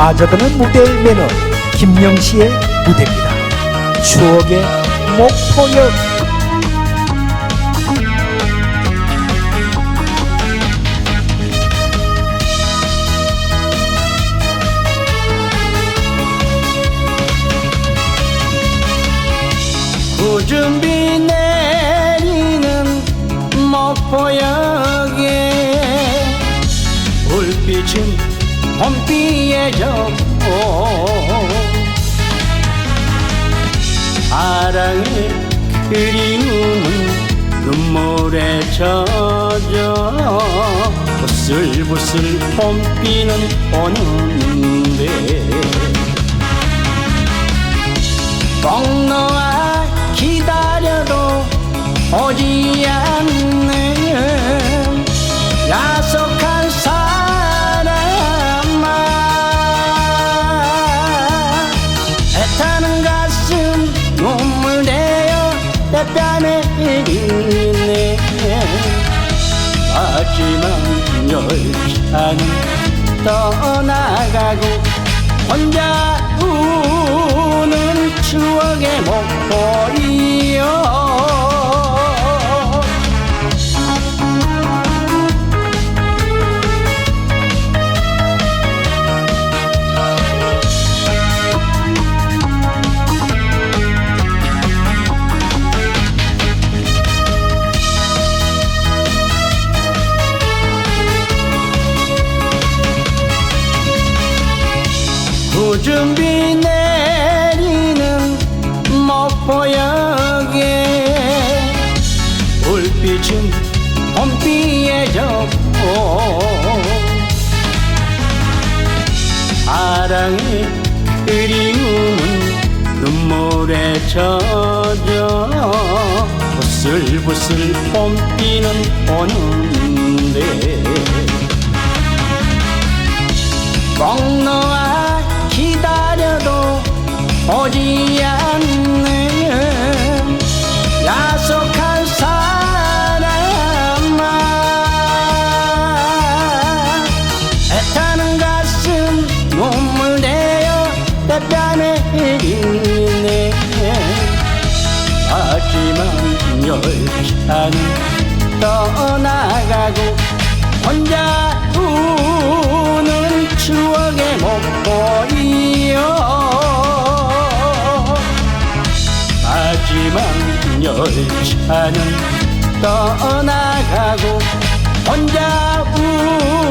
빠져드는 무대를 매는 김영시의 무대입니다. 추억의 목포역 구준비 내리는 목포역에 불빛은 봄비에 젖고 사랑의 그리움은 눈물에 젖어. 부슬부슬 봄비는 오는데. 꼭 너와 기다려도 오지 않는 흘리네. 하지만 열차는 떠나가고 구준비 내리는 목포역에 불빛은 봄비에 젖고 사랑의 그리움은 눈물에 젖어 부슬부슬 봄비는 오는 뺨에 흘리네. 하지만 열차는 떠나가고 혼자 우는 추억의 목포이요. 하지만 열차는 떠나가고 혼자 목포